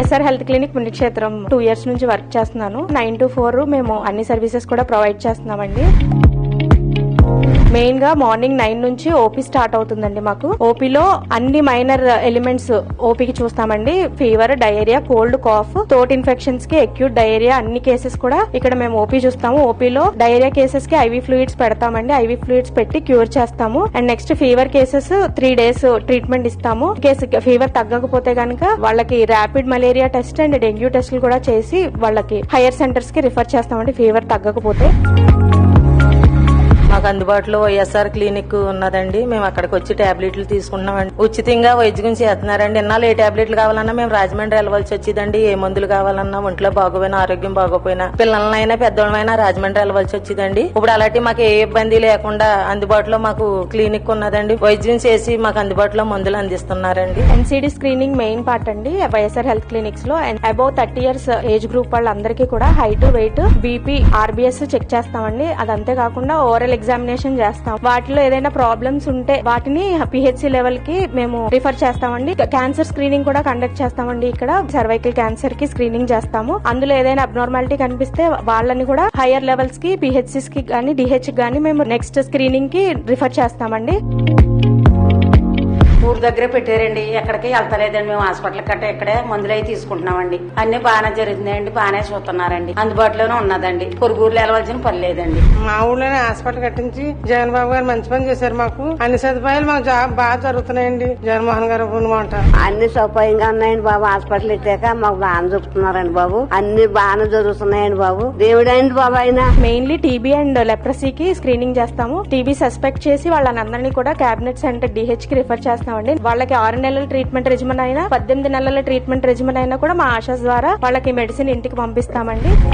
YSR health clinic Punyakshetram two years నుంచి work చేస్తున్నాను. Nine to four మేము అన్ని సర్వీసెస్ కూడా ప్రొవైడ్ చేస్తున్నామండి. మెయిన్గా మార్నింగ్ నైన్ నుంచి ఓపీ స్టార్ట్ అవుతుందండి మాకు. ఓపీలో అన్ని మైనర్ ఎలిమెంట్స్ ఓపీకి చూస్తామండి. ఫీవర్ డయేరియా కోల్డ్ కాఫ్ తోట్ ఇన్ఫెక్షన్స్కి అక్యూట్ డయేరియా అన్ని కేసెస్ కూడా ఇక్కడ మేము ఓపీ చూస్తాము. ఓపీలో డయేరియా కేసెస్కి ఐవీ ఫ్లూయిడ్స్ పెడతామండి. ఐవీ ఫ్లూయిడ్స్ పెట్టి క్యూర్ చేస్తాము. And next fever cases three days treatment ఇస్తాము. కేసు ఫీవర్ తగ్గకపోతే గనక వాళ్ళకి rapid malaria test and dengue టెస్ట్లు కూడా చేసి వాళ్ళకి హైయర్ సెంటర్స్కి రిఫర్ చేస్తామండి. ఫీవర్ తగ్గకపోతే. అందుబాటులో వైఎస్ఆర్ క్లినిక్ ఉన్నదండి. మేము అక్కడికి వచ్చి టాబ్లెట్లు తీసుకున్నామండి ఉచితంగా వైద్యం చేస్తున్నారండి. ఇన్నాళ్ళు ఏ టాబ్లెట్లు కావాలన్నా మేము రాజమండ్రి వెళ్ళవలసి వచ్చేదండి. ఏ మందులు కావాలన్నా ఒంట్లో బాగోపోయినా ఆరోగ్యం బాగోపోయినా పిల్లలనైనా పెద్దవాళ్ళైనా రాజమండ్రి వెళ్ళవలసి వచ్చేదండి. ఇప్పుడు అలాంటి మాకు ఏ ఇబ్బంది లేకుండా అందుబాటులో మాకు క్లినిక్ ఉన్నదండి. వైద్యం చేసి మాకు అందుబాటులో మందులు అందిస్తున్నారండి. ఎన్సీడీ స్క్రీనింగ్ మెయిన్ పార్ట్ అండి. YSR health క్లినిక్స్లో and above thirty years age group వాళ్ళందరికీ కూడా height weight BP RBS check చేస్తామండి. అదంతే కాకుండా ఓరల్ ఎగ్జామినేషన్ చేస్తాం. వాటిలో ఏదైనా ప్రాబ్లమ్స్ ఉంటే వాటిని పిహెచ్సి లెవెల్కి మేము రిఫర్ చేస్తామండి. క్యాన్సర్ స్క్రీనింగ్ కూడా కండక్ట్ చేస్తామండి ఇక్కడ. సర్వైకల్ క్యాన్సర్కి స్క్రీనింగ్ చేస్తాము. అందులో ఏదైనా అబ్నార్మాలిటీ కనిపిస్తే వాళ్ళని కూడా హైయర్ లెవెల్స్కి పిహెచ్సిస్కి కానీ డిహెచ్ గానీ మేము నెక్స్ట్ స్క్రీనింగ్కి రిఫర్ చేస్తామండి. ఊరు దగ్గరే పెట్టారండి. ఎక్కడికి వెళ్తలేదండి మేము. హాస్పిటల్ కట్ట ఇక్కడే మందులు అయి తీసుకుంటున్నామండి. అన్ని బాగానే జరుగుతున్నాయండి బాగానే చూస్తున్నారండి. అందుబాటులోనే ఉన్నదండి. పొరుగురులో వెళ్ళవలసిన పని లేదండి. మా ఊళ్ళోనే హాస్పిటల్ కట్టించి జగన్ బాబు గారు మంచి పని చేశారు మాకు. అన్ని సదుపాయాలు మాకు బాగా జరుగుతున్నాయండి. జగన్మోహన్ గారు అన్ని సౌకర్యంగా ఉన్నాయండి బాబు. హాస్పిటల్ ఇచ్చాక మాకు బాగా చూపుతున్నారండి బాబు. అన్ని బాగానే జరుగుతున్నాయండి బాబు. దేవుడైంది బాబు అయినా మెయిన్లీ టీబీ అండ్ లెప్రసీకి స్క్రీనింగ్ చేస్తాము. టీబీ సస్పెక్ట్ చేసి వాళ్ళని అందరినీ కూడా క్యాబినెట్ సెంటర్ డిహెచ్కి రిఫర్ చేస్తామండి వాళ్ళకి ఆరు నెలల ట్రీట్మెంట్ రెజిమన్ అయినా పద్దెనిమిది నెలల ట్రీట్మెంట్ రెజిమన్ అయినా కూడా మా ఆశాస్ ద్వారా వాళ్ళకి మెడిసిన్ ఇంటికి పంపిస్తామండి.